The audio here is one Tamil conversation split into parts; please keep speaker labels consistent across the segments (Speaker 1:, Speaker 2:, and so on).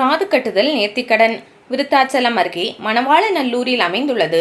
Speaker 1: பிராது கட்டுதல் நேர்த்திக்கடன் விருத்தாச்சலம் அருகே மணவாளநல்லூரில் அமைந்துள்ளது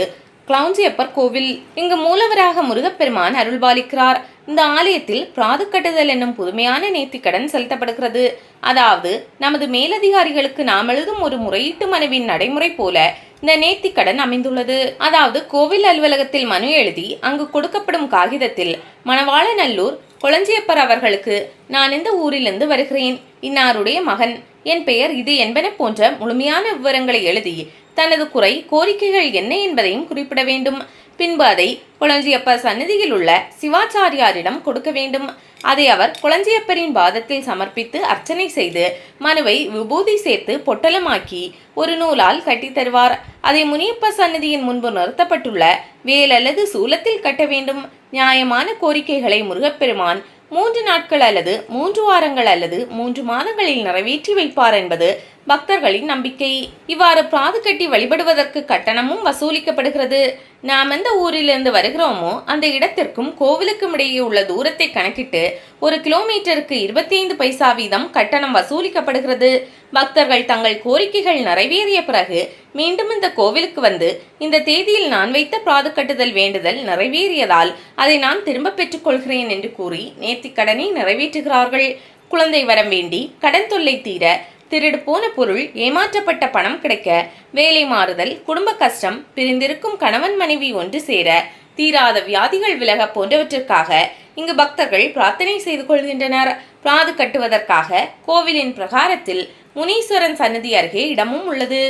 Speaker 1: கிளவுஞ்சியப்பர் கோவில். இங்கு மூலவராக முருகப்பெருமான் அருள்பாலிக்கிறார். இந்த ஆலயத்தில் பிராது கட்டுதல் என்னும் புதுமையான நேர்த்திக்கடன் செலுத்தப்படுகிறது. அதாவது நமது மேலதிகாரிகளுக்கு நாம் எழுதும் ஒரு முறையீட்டு மனுவின் நடைமுறை போல இந்த நேர்த்திக்கடன் அமைந்துள்ளது. அதாவது கோவில் அலுவலகத்தில் மனு எழுதி அங்கு கொடுக்கப்படும் காகிதத்தில் மணவாளநல்லூர் கொளஞ்சியப்பர் அவர்களுக்கு நான் இந்த ஊரிலிருந்து வருகிறேன். இன்னாருடைய மகன். என் பெயர் இது என்பன போன்ற முழுமையான விவரங்களை எழுதி தனது குறை கோரிக்கைகள் என்ன என்பதையும் குறிப்பிட வேண்டும். பின்பு அதை குளஞ்சியப்பர் சன்னதியில் உள்ள சிவாச்சாரியாரிடம் கொடுக்க வேண்டும். அதை அவர் குளஞ்சியப்பரின் பாதத்தில் சமர்ப்பித்து அர்ச்சனை செய்து மனுவை விபூதி சேர்த்து பொட்டலமாக்கி ஒரு நூலால் கட்டி தருவார். அதை முனியப்ப சன்னதியின் முன்பு நிறுத்தப்பட்டுள்ள வேல் அல்லது சூலத்தில் கட்ட வேண்டும். நியாயமான கோரிக்கைகளை முருகப்பெருமான் மூன்று நாட்கள் அல்லது மூன்று வாரங்கள் அல்லது மூன்று மாதங்களில் நிறைவேற்றி வைப்பார் என்பது பக்தர்களின் நம்பிக்கை. இவ்வாறு பிராது கட்டி வழிபடுவதற்கு கட்டணமும் வசூலிக்கப்படுகிறது. நாம் எந்த ஊரிலிருந்து வருகிறோமோ அந்த இடத்திற்கும் கோவிலுக்கும் இடையே உள்ள தூரத்தை கணக்கிட்டு ஒரு கிலோமீட்டருக்கு இருபத்தி ஐந்து பைசா வீதம் கட்டணம் வசூலிக்கப்படுகிறது. பக்தர்கள் தங்கள் கோரிக்கைகள் நிறைவேறிய பிறகு மீண்டும் இந்த கோவிலுக்கு வந்து இந்த தேதியில் நான் வைத்த பிராது கட்டுதல் வேண்டுதல் நிறைவேறியதால் அதை நான் திரும்ப பெற்றுக்கொள்கிறேன் என்று கூறி நேர்த்திக்கடனை நிறைவேற்றுகிறார்கள். குழந்தை வரம் வேண்டி கடன் தொல்லை தீர திருடு போன பொருள் ஏமாற்றப்பட்ட பணம் கிடைக்க வேலை மாறுதல் குடும்ப கஷ்டம் பிரிந்திருக்கும் கணவன் மனைவி ஒன்று சேர தீராத வியாதிகள் விலக போன்றவற்றிற்காக இங்கு பக்தர்கள் பிரார்த்தனை செய்து கொள்கின்றனர். பிராது கட்டுவதற்காக கோவிலின் பிரகாரத்தில் முனீஸ்வரன் சன்னதி அருகே இடமும் உள்ளது.